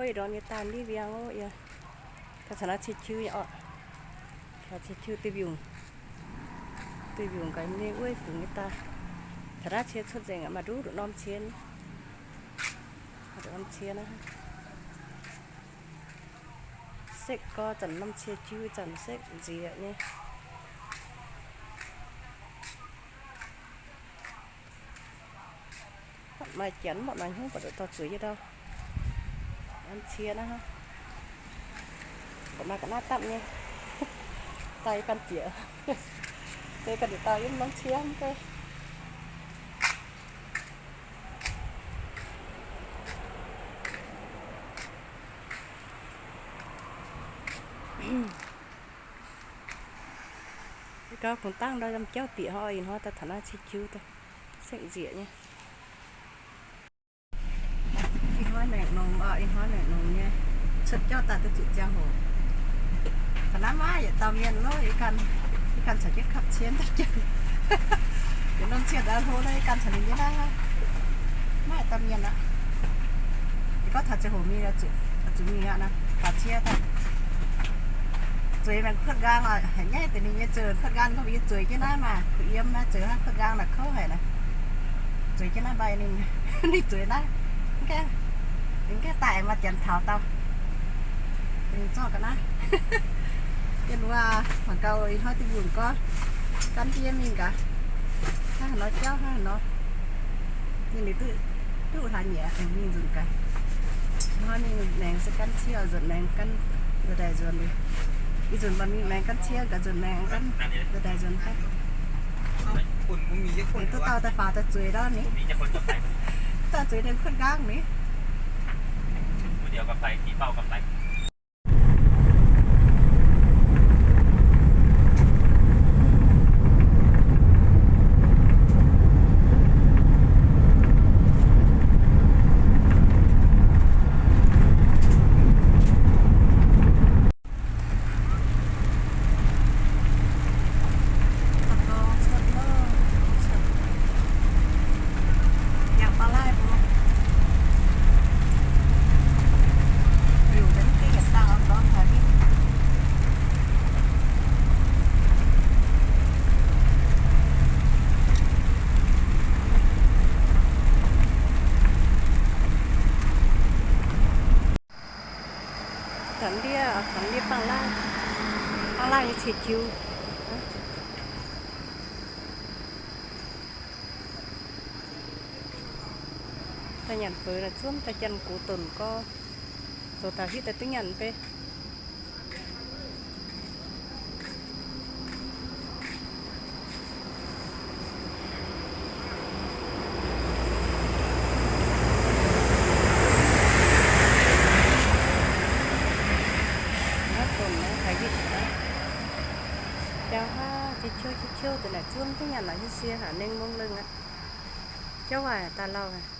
ôi đó như tàn đi viang ôi, ya ta sana chi chu ya ọ ta chi chu tiêu dùng tiêu dùng cái này ôi phụ người ta. Ta ra chết xuất dành mà đủ được nom chiến được nom chiến á. Sách có tận năm chia chu tận sách gì ạ nhé mà chén bọn này không có được to chuối gì đâu. มันเชียนะคะผมมากับหน้าตั้มเนี่ยไตกันเจียเจอกันเดี๋ยวตายยังน้องเชียมเต้ก็ผมตั้ง đây làm chéo tỉa hoa in hoa ta thả nó chi chiếu ta sẽ dịa nha อีฮ้อนเนี่ยหนูเนี่ยชุดเจ้าตาตะจุดเจ้าหัวขนาดว่าอย่าตามเย็นเลยกันกันฉันก็ขับเชียนตะเกียงเดี๋ยวน้องเชียนดาโทเลยกันฉันนี้ได้ไม่ตามเย็นละก็ถ้าจะหัวมีละจุดจุดมีอะนะตัดเชียร์ตัดจุยมันเพื่อนกลางอะเห็นไงแต่นี่เนี่ยเจอเพื่อนกลางก็มีจุยที่นั่นมาคือเยี่ยมนะเจอเพื่อนกลางนะเข้าเห็นนะจุยที่นั่นใบหนึ่งนี่จุยไนะแก ถึงแกตายมาเจียนเท้าเตาเป็นจอกันนะเห็นว่าของเก่าอีห้อยที่อยู่ก็กันที่ยังมีกะถ้า nó chéo ha nó nhưng để tự tự thà nhẹ anh mình dùng cái nó nên nàng sẽ cắn chiều rồi nàng cắn rồi đại rồi đi อีจนบะมีแมงกันเชี่ยกับจนแมงกันจะได้จนแค่คุณมึงมีเยอะคเห็นนตัวเต่าแต่ฟ้าแต่จุยแล้วนี่ผมนี้จะคนกับไปแต่จุยเดินขึ้นก้างนี่ผู้ เดียวกับไปขี่เป้ากับไป nhận phơi là xuống ta chân cụ tuần có rồi ta hít ta tính nhận về nó nó chào ha chị chiêu chị chiêu từ là xuống cái nhà là như xe hả? Nên mông lưng á cháu à ta lâu à.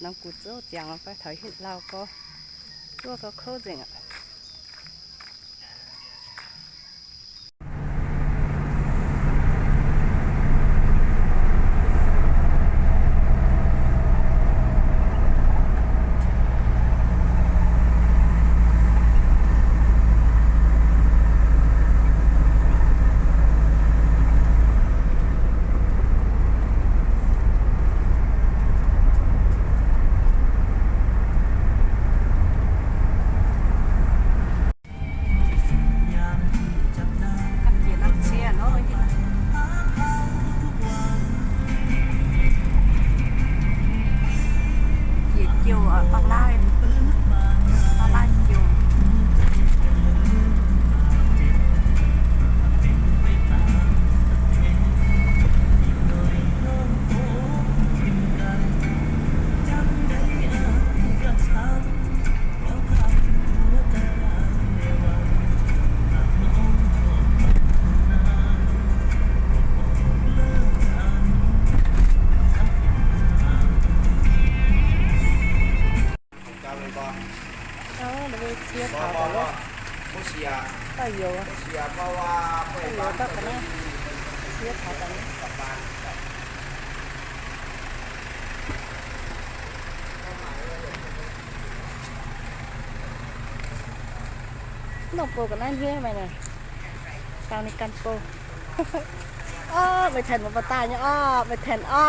nó cụt chỗ chẳng phải thấy hiện lao có chỗ có khô gì ạ นกโปกันนั่นเยอะไหมเนี่ยกลาในกันโปอ้อไปแทนมาตายเนี่ยอ้อไปแทนอ้อ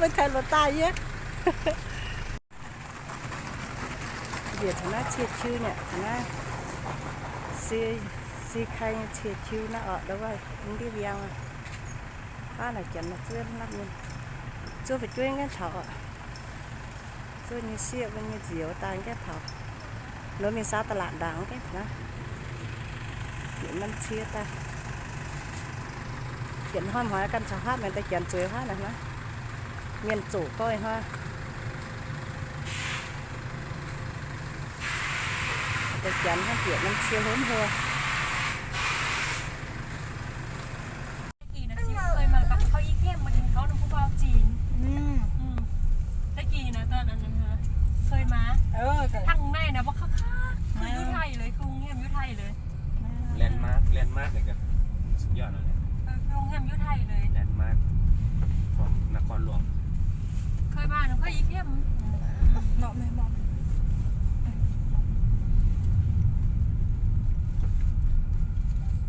ไปแทนมาตายเยอะเดี๋ยวหน้าเชียดชื่อเนี่ยหน้าซีซีใครเชียดชื่อหน้าออกแล้วว่ามึงเรียบยาวอะป้าหน่ะจันมาช่วยนับเงินช่วยไปช่วยงั้นเถอะช่วยนี่เสียเป็นเงี้ยเสียวตายงั้นเถาะ nó mình sao ta lạn đắng cái đó chuyện mình chia ta chuyện hoa hóa căn chào hát mình ta chuyện chuối hóa này nó miền chủ coi ha ta chuyện ha chuyện mình chia hốn hua กี่นะซิเคยมากับเขาอีเข้มมากินเขาน้ำผู้เบาจีน ừ อืมตะกี้นะตอนนั้นนะฮะเคยมา ừ ทางในนะว่าคักๆคืออยุไทยเลยกรุงเทพอยุไทยเลย แลนด์มาร์คแลนด์มาร์คเนี่ยก็สุดยอดแล้วเนี่ย เออกรุงเทพอยุไทยเลย แลนด์มาร์คของนครหลวง เคยมานะเขาอีเข้มเหมาะไหมเหมาะไหม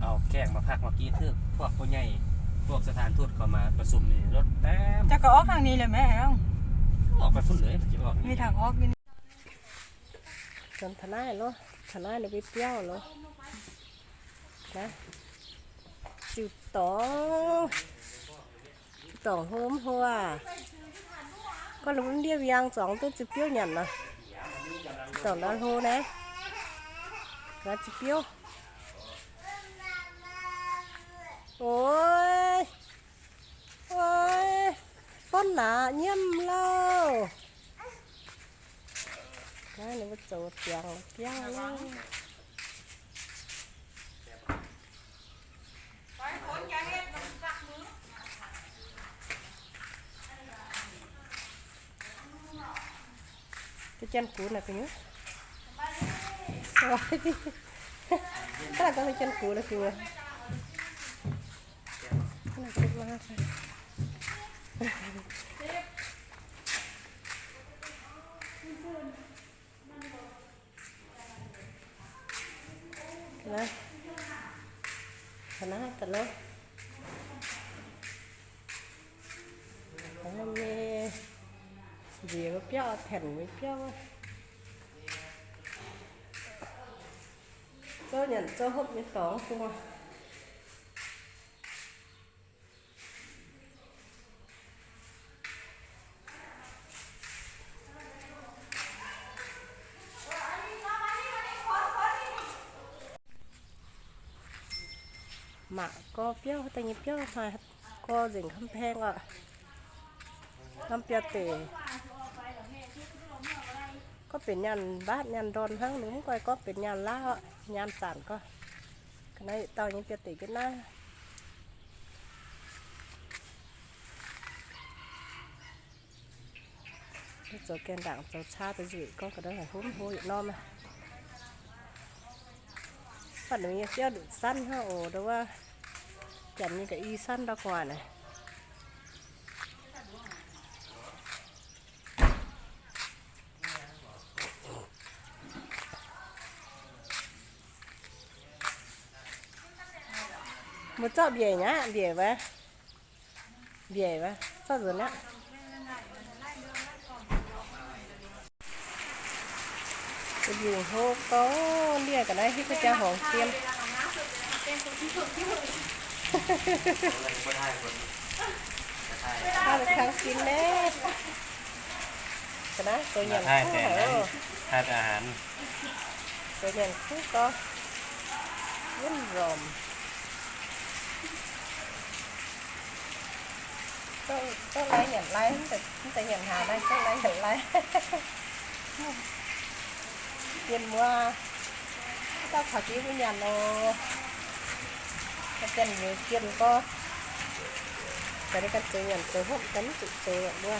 เอาแขกมาพักเมื่อกี้คือพวกผู้ใหญ่พวกสถานทูตเขามาประชุมนี่รถแต้มจะก็ออกทางนี้เลยไหมเอ้าออกไปพุ่นเลยจะออกมีนี่ทางออ ก็ลุ้นเดียบยางสองตัวจิเปียวหยันนะสองล้านโฮนะแล้จิเวโอ้ยโอ้ยป้นหนาเยี่ยมเล่านั่นเลยว่าโจทย์เดียังเลย cái chân cũ này cái nhớ. Rồi. Cái là cái chân cũ này kìa. Cái này cái lá thôi cái này 标腾为标啊。cho nhận cho hộp với tóm cua mà có béo tay như béo mà có dính không thèn ạ. Không béo tệ ก็เป็นยันบ้านยันดอนทั้งหนึ่งก็ก็เป็นยันล่ายันสานก็ขณะตอนนี้เปียติกันนะโจแกนด่างโจชาตัวจีก็กระได้หุ้มหัวนอมอ่ะปัจจุบันเจ้าดุสั้นฮะโอ้แต่ว่าจันนี่กับอีสั้นดอกว่าน่ะ một cho bìa nhá bìa vậy bìa vậy sao rồi lắm cái gì hô có lia cả đây hết cái cha hồng tiêm hai được thằng kín đấy cái đó tôi nhận hai tệ hai tệ hẳn tôi nhận cứ có. Vốn rồm ต้องต้องไล่เห็นไล่แต่แต่เห็นหาได้ต้องไล่เห็นไล่เย็นว่าต้องขอจีบวิญญาณโลถ้าเป็นอยู่เกียนก็จะได้กันเจอเงินเจอพบกันเจอด้วย